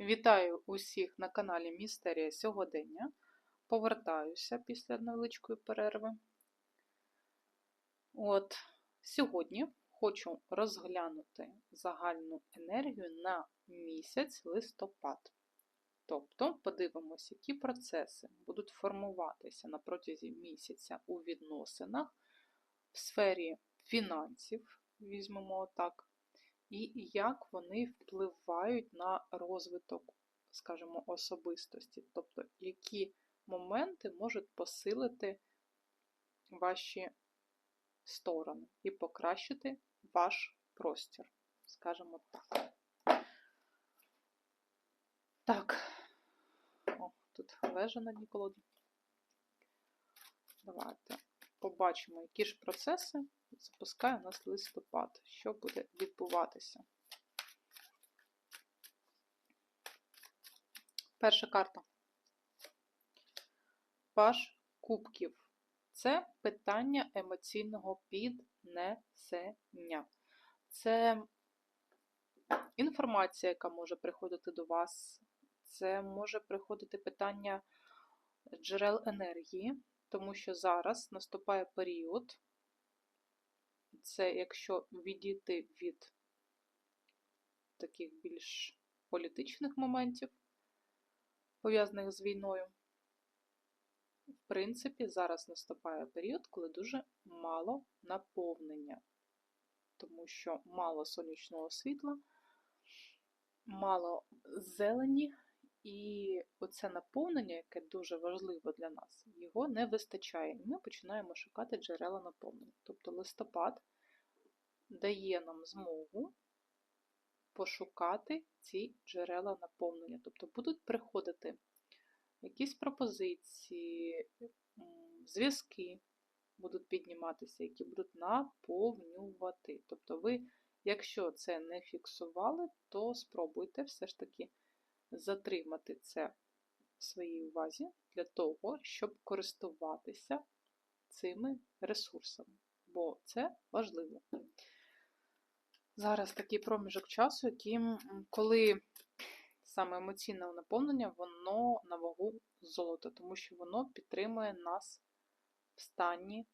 Вітаю усіх на каналі Містерія Сьогодення. Повертаюся після невеличкої перерви. От сьогодні хочу розглянути загальну енергію на місяць листопад. Тобто подивимося, які процеси будуть формуватися на протязі місяця у відносинах в сфері фінансів, візьмемо так, і як вони впливають на розвиток, скажімо, особистості, тобто які моменти можуть посилити ваші сторони і покращити ваш простір, скажімо так. Так, о, тут вежа на колоді. Давайте побачимо, які ж процеси запускає у нас листопад. Що буде відбуватися? Перша карта. Паш кубків. Це питання емоційного піднесення. Це інформація, яка може приходити до вас. Це може приходити питання джерел енергії, тому що зараз наступає період, це якщо відійти від таких більш політичних моментів, пов'язаних з війною. В принципі, зараз наступає період, коли дуже мало наповнення, тому що мало сонячного світла, мало зелені, і оце наповнення, яке дуже важливо для нас, його не вистачає. І ми починаємо шукати джерела наповнення. Тобто листопад дає нам змогу пошукати ці джерела наповнення. Тобто будуть приходити якісь пропозиції, зв'язки будуть підніматися, які будуть наповнювати. Тобто, ви, якщо це не фіксували, то спробуйте все ж таки затримати це в своїй увазі для того, щоб користуватися цими ресурсами, бо це важливо. Зараз такий проміжок часу, яким, коли саме емоційне наповнення, воно на вагу золота, тому що воно підтримує нас в стані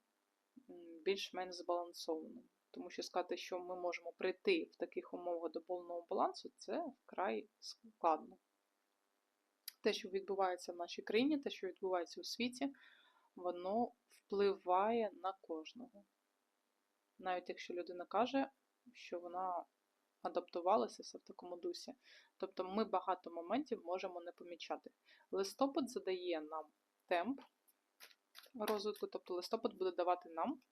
більш-менш збалансованому. Тому що сказати, що ми можемо прийти в таких умовах до повного балансу, це вкрай складно. Те, що відбувається в нашій країні, те, що відбувається у світі, воно впливає на кожного. Навіть якщо людина каже, що вона адаптувалася в такому дусі. Тобто ми багато моментів можемо не помічати. Листопад задає нам темп розвитку, тобто листопад буде давати нам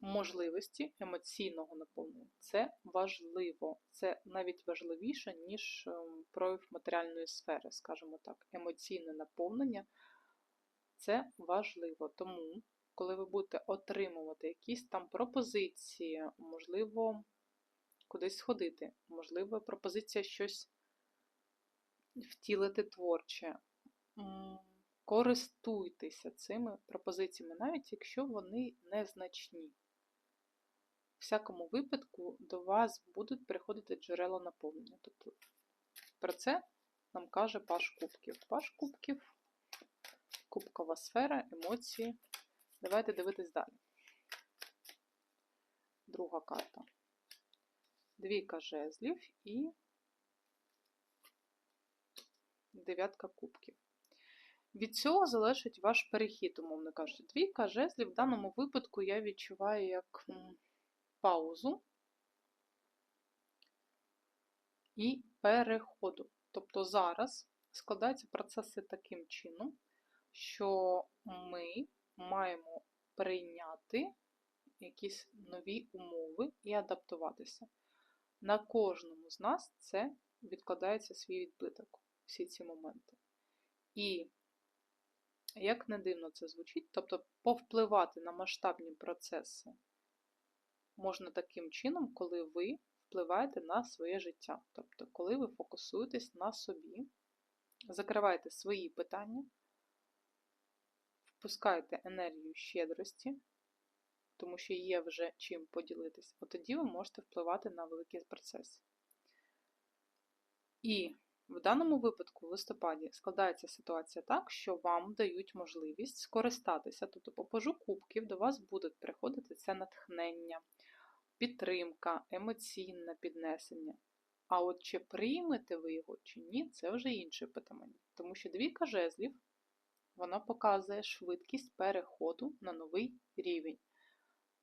можливості емоційного наповнення. Це важливо, це навіть важливіше, ніж ем, прояв матеріальної сфери, скажімо так. Емоційне наповнення це важливо. Тому, коли ви будете отримувати якісь там пропозиції, можливо, кудись сходити, можливо, пропозиція щось втілити творче. Користуйтеся цими пропозиціями, навіть якщо вони незначні всякому випадку до вас будуть приходити джерела наповнення. Тобто про це нам каже Паш Кубків. Паш Кубків, кубкова сфера, емоції. Давайте дивитись далі. Друга карта. Двійка жезлів і дев'ятка кубків. Від цього залежить ваш перехід, умовно кажучи. Двійка жезлів в даному випадку я відчуваю як паузу і переходу. Тобто зараз складаються процеси таким чином, що ми маємо прийняти якісь нові умови і адаптуватися. На кожному з нас це відкладається свій відбиток, всі ці моменти. І, як не дивно це звучить, тобто повпливати на масштабні процеси можна таким чином, коли ви впливаєте на своє життя. Тобто, коли ви фокусуєтесь на собі, закриваєте свої питання, впускаєте енергію щедрості, тому що є вже чим поділитись, от тоді ви можете впливати на великі процеси. І в даному випадку, в листопаді, складається ситуація так, що вам дають можливість скористатися, тобто по пажу кубків до вас буде приходити це натхнення, підтримка, емоційне піднесення. А от чи приймете ви його, чи ні, це вже інше питання. Тому що двійка жезлів вона показує швидкість переходу на новий рівень,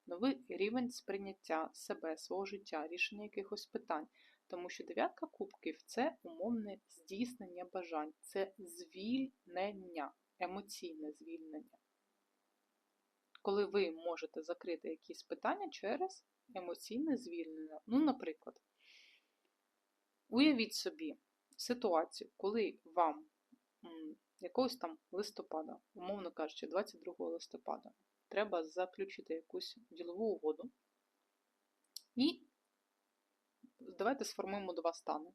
новий рівень сприйняття себе, свого життя, рішення якихось питань. Тому що дев'ятка кубків це умовне здійснення бажань, це звільнення, емоційне звільнення. Коли ви можете закрити якісь питання через емоційне звільнення. Ну, наприклад, уявіть собі ситуацію, коли вам якогось там листопада, умовно кажучи, 22 листопада, треба заключити якусь ділову угоду. І давайте сформуємо два стани.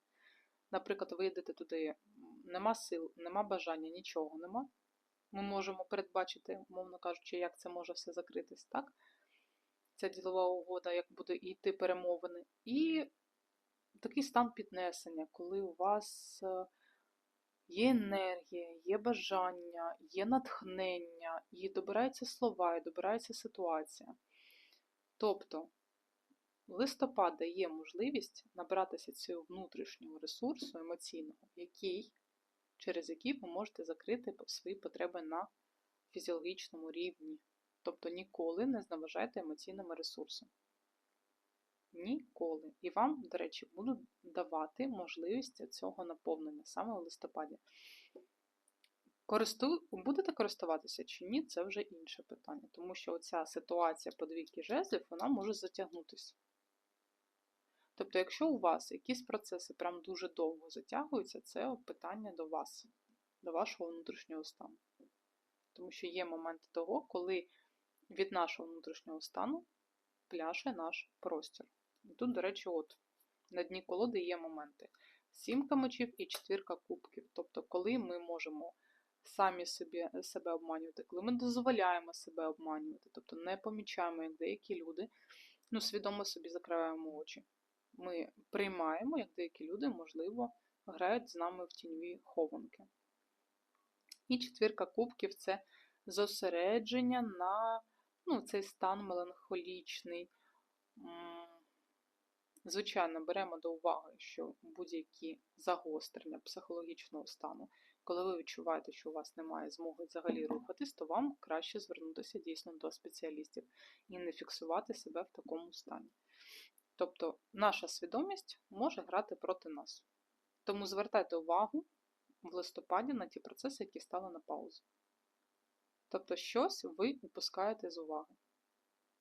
Наприклад, ви йдете туди, нема сил, нема бажання, нічого нема. Ми можемо передбачити, умовно кажучи, як це може все закритись, так? Ця ділова угода, як буде йти перемовини. І такий стан піднесення, коли у вас е, є енергія, є бажання, є натхнення, і добираються слова, і добирається ситуація. Тобто, листопад дає можливість набратися цього внутрішнього ресурсу емоційного, який, через який ви можете закрити свої потреби на фізіологічному рівні. Тобто ніколи не зневажайте емоційними ресурсами. Ніколи. І вам, до речі, будуть давати можливість цього наповнення саме у листопаді. Користу... Будете користуватися чи ні, це вже інше питання, тому що оця ситуація по двійки жезлів, вона може затягнутися. Тобто, якщо у вас якісь процеси прям дуже довго затягуються, це питання до вас, до вашого внутрішнього стану. Тому що є моменти того, коли від нашого внутрішнього стану пляше наш простір. І тут, до речі, от на дні колоди є моменти. Сімка мечів і четвірка кубків. Тобто, коли ми можемо самі собі, себе обманювати, коли ми дозволяємо себе обманювати, тобто не помічаємо, як деякі люди, ну, свідомо собі закриваємо очі. Ми приймаємо, як деякі люди, можливо, грають з нами в тіньові хованки. І четвірка кубків це зосередження на ну, цей стан меланхолічний. Звичайно, беремо до уваги, що будь-які загострення психологічного стану, коли ви відчуваєте, що у вас немає змоги взагалі рухатись, то вам краще звернутися дійсно до спеціалістів і не фіксувати себе в такому стані. Тобто, наша свідомість може грати проти нас. Тому звертайте увагу в листопаді на ті процеси, які стали на паузу. Тобто, щось ви упускаєте з уваги.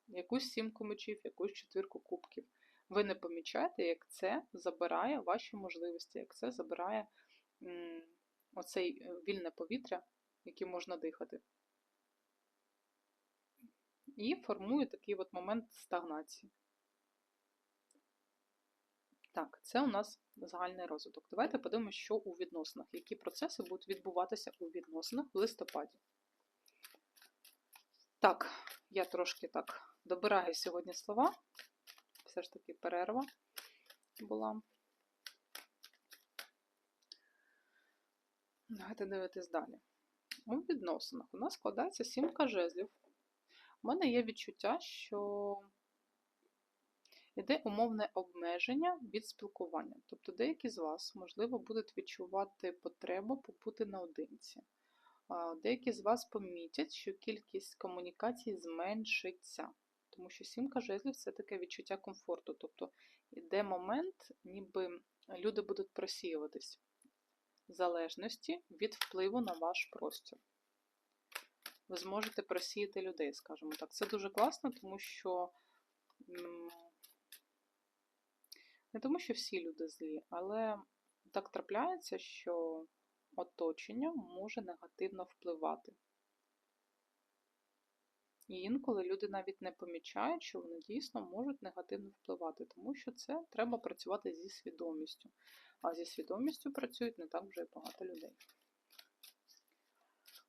Якусь сімку мечів, якусь четвірку кубків. Ви не помічаєте, як це забирає ваші можливості, як це забирає м, оцей е, вільне повітря, яким можна дихати. І формує такий от момент стагнації. Так, це у нас загальний розвиток. Давайте подивимося, що у відносинах, які процеси будуть відбуватися у відносинах в листопаді. Так, я трошки так добираю сьогодні слова. Все ж таки перерва була. Давайте дивитись далі. У відносинах у нас складається сімка жезлів. У мене є відчуття, що йде умовне обмеження від спілкування. Тобто деякі з вас, можливо, будуть відчувати потребу побути наодинці. Деякі з вас помітять, що кількість комунікацій зменшиться, тому що сімка жезлів це таке відчуття комфорту. Тобто йде момент, ніби люди будуть просіюватись в залежності від впливу на ваш простір. Ви зможете просіяти людей, скажімо так. Це дуже класно, тому що не тому, що всі люди злі, але так трапляється, що оточення може негативно впливати. І інколи люди навіть не помічають, що вони дійсно можуть негативно впливати, тому що це треба працювати зі свідомістю. А зі свідомістю працюють не так вже і багато людей.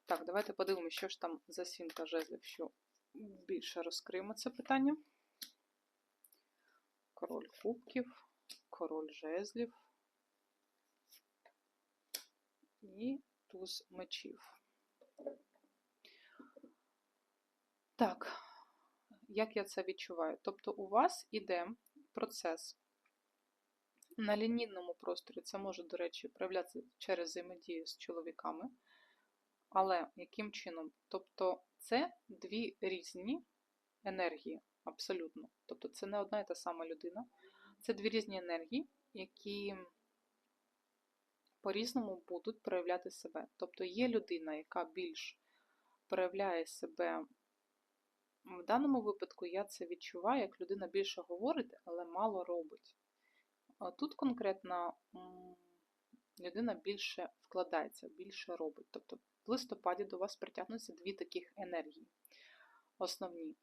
Так, давайте подивимося, що ж там за сімка жезлів, що більше розкриємо це питання. Король кубків, король жезлів, і туз мечів. Так, як я це відчуваю? Тобто у вас іде процес на лінійному просторі, це може, до речі, проявлятися через взаємодію з чоловіками. Але яким чином? Тобто це дві різні енергії, абсолютно. Тобто це не одна і та сама людина. Це дві різні енергії, які по-різному будуть проявляти себе. Тобто є людина, яка більш проявляє себе. В даному випадку я це відчуваю, як людина більше говорить, але мало робить. Тут конкретно людина більше вкладається, більше робить. Тобто в листопаді до вас притягнуться дві таких енергії. Основні.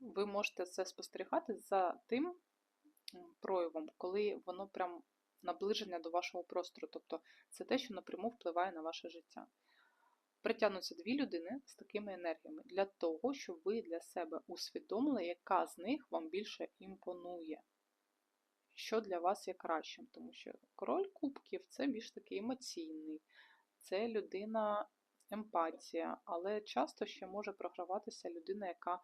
Ви можете це спостерігати за тим проявом, коли воно прям наближення до вашого простору. Тобто це те, що напряму впливає на ваше життя. Притягнуться дві людини з такими енергіями для того, щоб ви для себе усвідомили, яка з них вам більше імпонує. Що для вас є кращим, тому що король кубків це більш такий емоційний, це людина емпатія, але часто ще може програватися людина, яка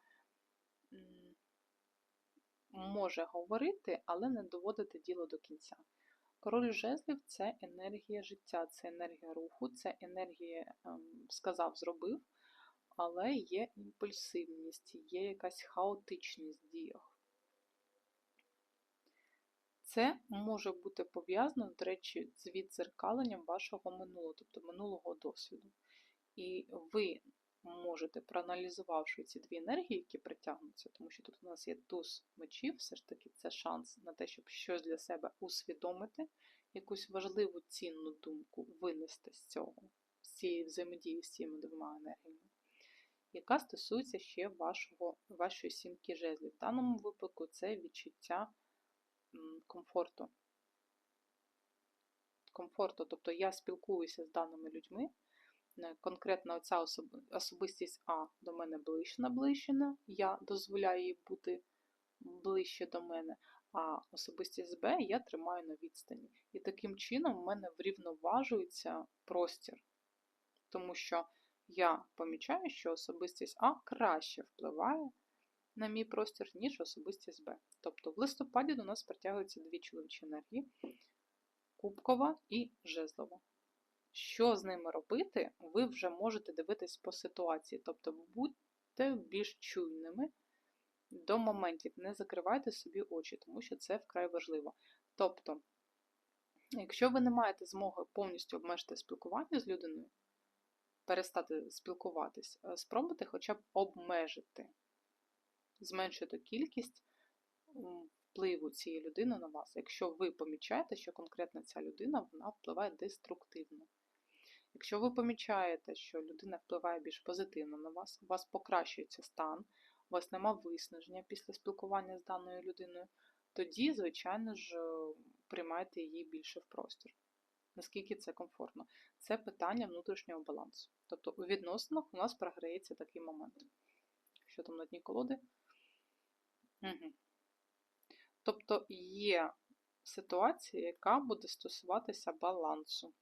може говорити, але не доводити діло до кінця. Король жезлів це енергія життя, це енергія руху, це енергія ем, сказав, зробив, але є імпульсивність, є якась хаотичність в діях. Це може бути пов'язано, до речі, з відзеркаленням вашого минулого, тобто минулого досвіду. І ви можете, проаналізувавши ці дві енергії, які притягнуться, тому що тут у нас є туз мечів, все ж таки це шанс на те, щоб щось для себе усвідомити, якусь важливу цінну думку винести з цього, з цієї взаємодії з цими двома енергіями, яка стосується ще вашого, вашої сімки жезлів. В даному випадку це відчуття комфорту. Комфорту, тобто я спілкуюся з даними людьми. Е, конкретно ця особистість А до мене ближче наближена, я дозволяю їй бути ближче до мене, а особистість Б я тримаю на відстані. І таким чином в мене врівноважується простір, тому що я помічаю, що особистість А краще впливає на мій простір, ніж особистість Б. Тобто в листопаді до нас притягуються дві чоловічі енергії кубкова і жезлова. Що з ними робити, ви вже можете дивитись по ситуації. Тобто будьте більш чуйними до моментів, не закривайте собі очі, тому що це вкрай важливо. Тобто, якщо ви не маєте змоги повністю обмежити спілкування з людиною, перестати спілкуватись, е, спробуйте хоча б обмежити, зменшити кількість впливу цієї людини на вас, якщо ви помічаєте, що конкретно ця людина вона впливає деструктивно. Якщо ви помічаєте, що людина впливає більш позитивно на вас, у вас покращується стан, у вас нема виснаження після спілкування з даною людиною, тоді, звичайно ж, приймайте її більше в простір. Наскільки це комфортно? Це питання внутрішнього балансу. Тобто у відносинах у нас програється такий момент. Що там на дні колоди? Угу. Тобто є ситуація, яка буде стосуватися балансу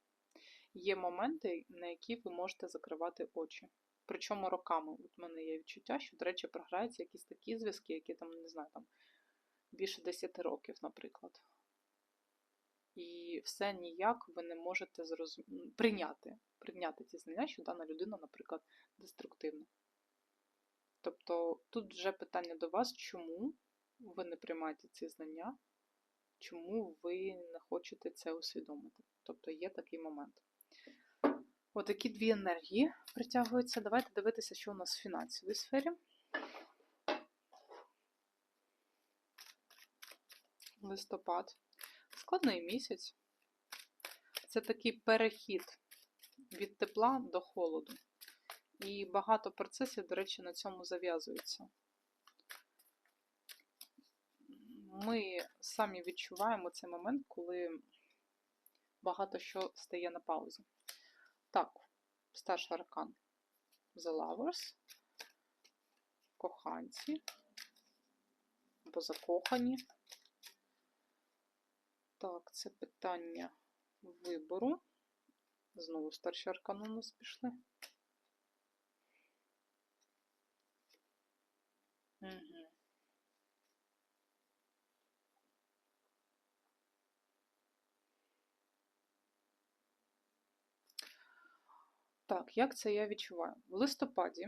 є моменти, на які ви можете закривати очі. Причому роками. От в мене є відчуття, що, до речі, програються якісь такі зв'язки, які там, не знаю, там більше 10 років, наприклад. І все ніяк ви не можете зрозум... прийняти прийняти ці знання, що дана людина, наприклад, деструктивна. Тобто тут вже питання до вас, чому ви не приймаєте ці знання, чому ви не хочете це усвідомити. Тобто є такий момент. Отакі дві енергії притягуються. Давайте дивитися, що у нас в фінансовій сфері. Листопад. Складний місяць. Це такий перехід від тепла до холоду. І багато процесів, до речі, на цьому зав'язуються. Ми самі відчуваємо цей момент, коли багато що стає на паузу. Так, старший аркан The Lovers, коханці або закохані. Так, це питання вибору. Знову старші аркани у нас пішли. Угу. Так, як це я відчуваю? В листопаді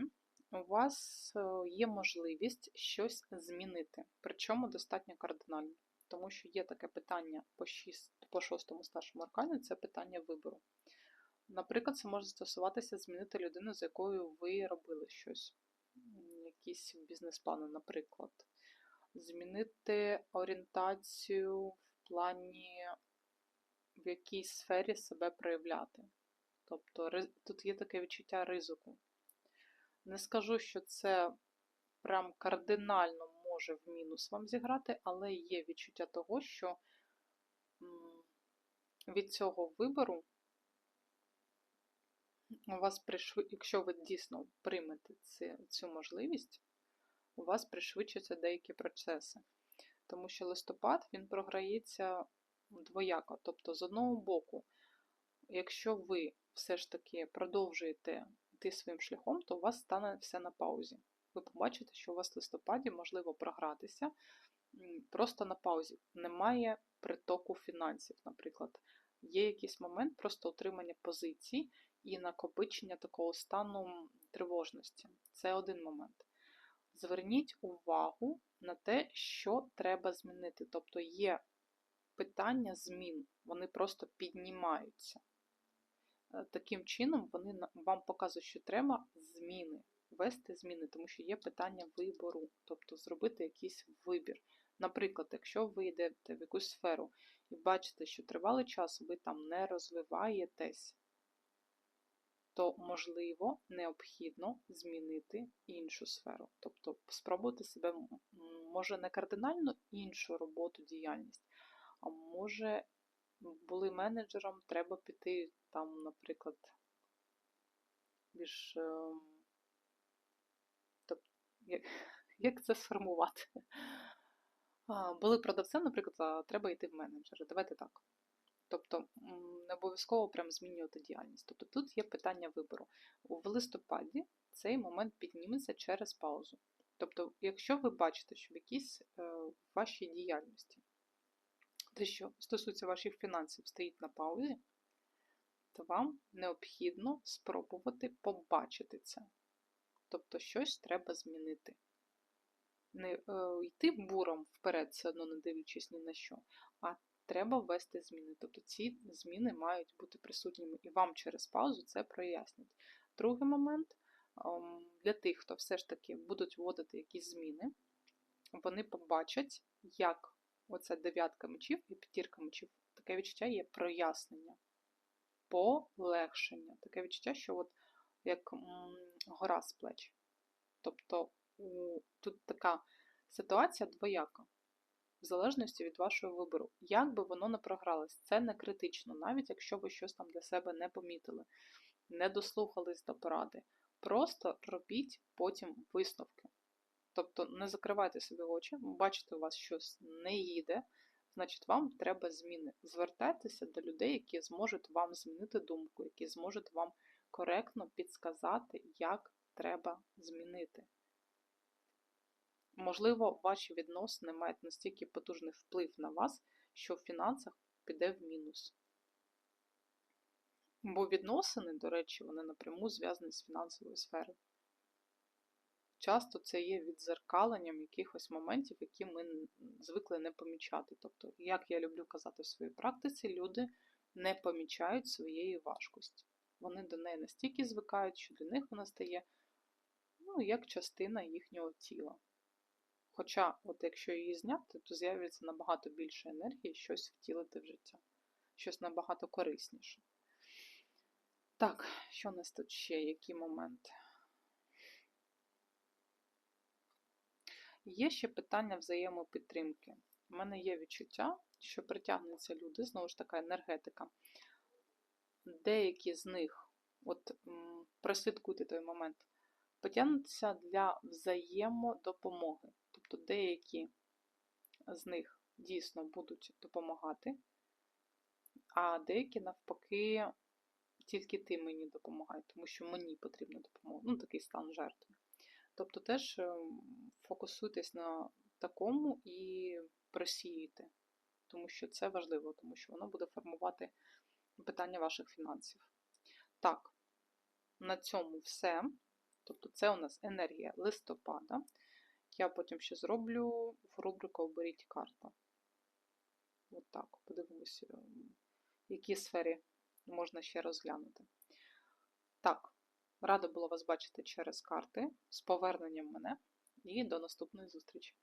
у вас е, є можливість щось змінити, причому достатньо кардинально, тому що є таке питання по 6, по шостому старшому аркані це питання вибору. Наприклад, це може стосуватися змінити людину, з якою ви робили щось, якісь бізнес-плани, наприклад, змінити орієнтацію в плані, в якій сфері себе проявляти. Тобто тут є таке відчуття ризику. Не скажу, що це прям кардинально може в мінус вам зіграти, але є відчуття того, що від цього вибору у вас пришвид... якщо ви дійсно приймете цю можливість, у вас пришвидшаться деякі процеси. Тому що листопад він програється двояко. Тобто, з одного боку, якщо ви все ж таки продовжуєте йти своїм шляхом, то у вас стане все на паузі. Ви побачите, що у вас в листопаді можливо програтися просто на паузі. Немає притоку фінансів, наприклад. Є якийсь момент просто отримання позицій і накопичення такого стану тривожності. Це один момент. Зверніть увагу на те, що треба змінити. Тобто є питання змін, вони просто піднімаються. Е, таким чином, вони вам показують, що треба зміни, ввести зміни, тому що є питання вибору, тобто зробити якийсь вибір. Наприклад, якщо ви йдете в якусь сферу і бачите, що тривалий час ви там не розвиваєтесь, то, можливо, необхідно змінити іншу сферу. Тобто спробувати себе, може, не кардинально іншу роботу, діяльність, а може, були менеджером, треба піти там, наприклад, більш. Тобто, як, як це сформувати? Були продавцем, наприклад, а треба йти в менеджери. Давайте так. Тобто не обов'язково прям змінювати діяльність. Тобто тут є питання вибору. В листопаді цей момент підніметься через паузу. Тобто, якщо ви бачите, що в якійсь е, вашій діяльності, те, що стосується ваших фінансів, стоїть на паузі, то вам необхідно спробувати побачити це. Тобто, щось треба змінити. Не е, йти буром вперед, все одно не дивлячись ні на що, а треба ввести зміни. Тобто ці зміни мають бути присутніми і вам через паузу це прояснять. Другий момент ем, для тих, хто все ж таки будуть вводити якісь зміни, вони побачать, як оця дев'ятка мечів і п'ятірка мечів, таке відчуття є прояснення, полегшення. Таке відчуття, що от як гора з плеч. Тобто тут така ситуація двояка в залежності від вашого вибору. Як би воно не програлось, це не критично, навіть якщо ви щось там для себе не помітили, не дослухались до поради. Просто робіть потім висновки. Тобто не закривайте собі очі, бачите, у вас щось не їде, значить, вам треба зміни. Звертайтеся до людей, які зможуть вам змінити думку, які зможуть вам коректно підсказати, як треба змінити. Можливо, ваші відносини мають настільки потужний вплив на вас, що в фінансах піде в мінус. Бо відносини, до речі, вони напряму зв'язані з фінансовою сферою. Часто це є відзеркаленням якихось моментів, які ми звикли не помічати. Тобто, як я люблю казати в своїй практиці, люди не помічають своєї важкості. Вони до неї настільки звикають, що для них вона стає ну, як частина їхнього тіла. Хоча, от якщо її зняти, то з'явиться набагато більше енергії щось втілити в життя, щось набагато корисніше. Так, що у нас тут ще? Які моменти? Є ще питання взаємопідтримки. У мене є відчуття, що притягнуться люди, знову ж така енергетика. Деякі з них, от прослідкуйте той момент, потягнуться для взаємодопомоги. Тобто деякі з них дійсно будуть допомагати, а деякі, навпаки, тільки ти мені допомагай, тому що мені потрібна допомога. Ну, такий стан жертви. Тобто теж ем, фокусуйтесь на такому і просіюйте, тому що це важливо, тому що воно буде формувати питання ваших фінансів. Так, на цьому все. Тобто, це у нас енергія листопада. Я потім ще зроблю в рубрику Оберіть карту. От так, подивимося, ем, в якій сфері можна ще розглянути. Так, рада була вас бачити через карти з поверненням мене і до наступної зустрічі!